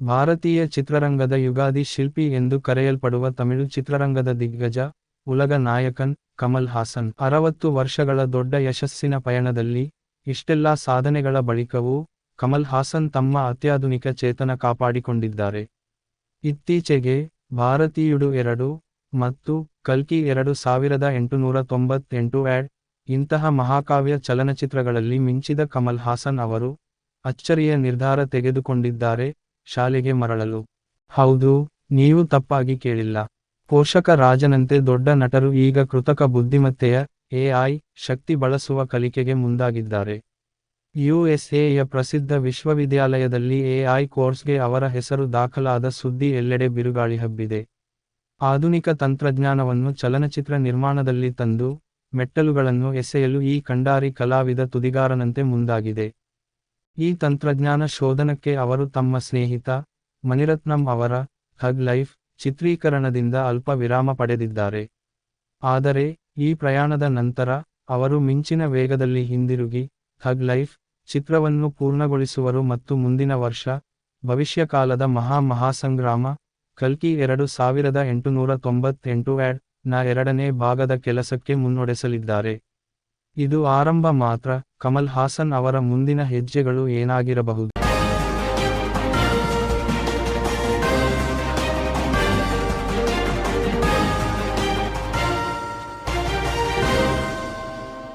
ಭಾರತೀಯ ಚಿತ್ರರಂಗದ ಯುಗಾದಿ ಶಿಲ್ಪಿ ಎಂದು ಕರೆಯಲ್ಪಡುವ ತಮಿಳು ಚಿತ್ರರಂಗದ ದಿಗ್ಗಜ, ಉಲಗ ನಾಯಕನ್ ಕಮಲ್ ಹಾಸನ್. ಅರವತ್ತು ವರ್ಷಗಳ ದೊಡ್ಡ ಯಶಸ್ಸಿನ ಪಯಣದಲ್ಲಿ ಇಷ್ಟೆಲ್ಲಾ ಸಾಧನೆಗಳ ಬಳಿಕವೂ ಕಮಲ್ ಹಾಸನ್ ತಮ್ಮ ಅತ್ಯಾಧುನಿಕ ಚೇತನ ಕಾಪಾಡಿಕೊಂಡಿದ್ದಾರೆ. ಇತ್ತೀಚೆಗೆ ಭಾರತೀಯುಡು ಎರಡು ಮತ್ತು ಕಲ್ಕಿ ಎರಡು ಸಾವಿರದ ಎಂಟುನೂರ ತೊಂಬತ್ತೆಂಟು ಆ್ಯಡ್ ಇಂತಹ ಮಹಾಕಾವ್ಯ ಚಲನಚಿತ್ರಗಳಲ್ಲಿ ಮಿಂಚಿದ ಕಮಲ್ ಹಾಸನ್ ಅವರು ಅಚ್ಚರಿಯ ನಿರ್ಧಾರ ತೆಗೆದುಕೊಂಡಿದ್ದಾರೆ. ಶಾಲೆಗೆ ಮರಳಲು. ಹೌದು, ನೀವು ತಪ್ಪಾಗಿ ಕೇಳಿಲ್ಲ. ಪೋಷಕ ರಾಜನಂತೆ ದೊಡ್ಡ ನಟರು ಈಗ ಕೃತಕ ಬುದ್ಧಿಮತ್ತೆಯ ಎಐ ಶಕ್ತಿ ಬಳಸುವ ಕಲಿಕೆಗೆ ಮುಂದಾಗಿದ್ದಾರೆ. ಯುಎಸ್ಎಯ ಪ್ರಸಿದ್ಧ ವಿಶ್ವವಿದ್ಯಾಲಯದಲ್ಲಿ ಎಐ ಕೋರ್ಸ್ಗೆ ಅವರ ಹೆಸರು ದಾಖಲಾದ ಸುದ್ದಿ ಎಲ್ಲೆಡೆ ಬಿರುಗಾಳಿ ಹಬ್ಬಿದೆ. ಆಧುನಿಕ ತಂತ್ರಜ್ಞಾನವನ್ನು ಚಲನಚಿತ್ರ ನಿರ್ಮಾಣದಲ್ಲಿ ತಂದು ಮೆಟ್ಟಲುಗಳನ್ನು ಎಸೆಯಲು ಈ ಕಂಡಾರಿ ಕಲಾವಿದ ತುದಿಗಾರನಂತೆ ಮುಂದಾಗಿದೆ. ಈ ತಂತ್ರಜ್ಞಾನ ಶೋಧನಕ್ಕೆ ಅವರು ತಮ್ಮ ಸ್ನೇಹಿತ, ಮಣಿರತ್ನಂ ಅವರ, ಹಗ್ ಲೈಫ್, ಚಿತ್ರೀಕರಣದಿಂದ ಅಲ್ಪ ವಿರಾಮ ಪಡೆದಿದ್ದಾರೆ. ಆದರೆ, ಈ ಪ್ರಯಾಣದ ನಂತರ, ಅವರು ಮಿಂಚಿನ ವೇಗದಲ್ಲಿ ಹಿಂದಿರುಗಿ, ಹಗ್ ಲೈಫ್, ಚಿತ್ರವನ್ನು ಪೂರ್ಣಗೊಳಿಸುವರು ಮತ್ತು ಮುಂದಿನ ವರ್ಷ, ಭವಿಷ್ಯಕಾಲದ ಮಹಾ ಮಹಾಸಂಗ್ರಾಮ, ಕಲ್ಕಿ ಎರಡು ಸಾವಿರದ ಎಂಟುನೂರ ತೊಂಬತ್ತೆಂಟು ಆ್ಯಡ್ನ ಎರಡನೇ ಭಾಗದ ಕೆಲಸಕ್ಕೆ ಮುನ್ನಡೆಸಲಿದ್ದಾರೆ. ಇದು ಆರಂಭ ಮಾತ್ರ. ಕಮಲ್ ಹಾಸನ್ ಅವರ ಮುಂದಿನ ಹೆಜ್ಜೆಗಳು ಏನಾಗಿರಬಹುದು?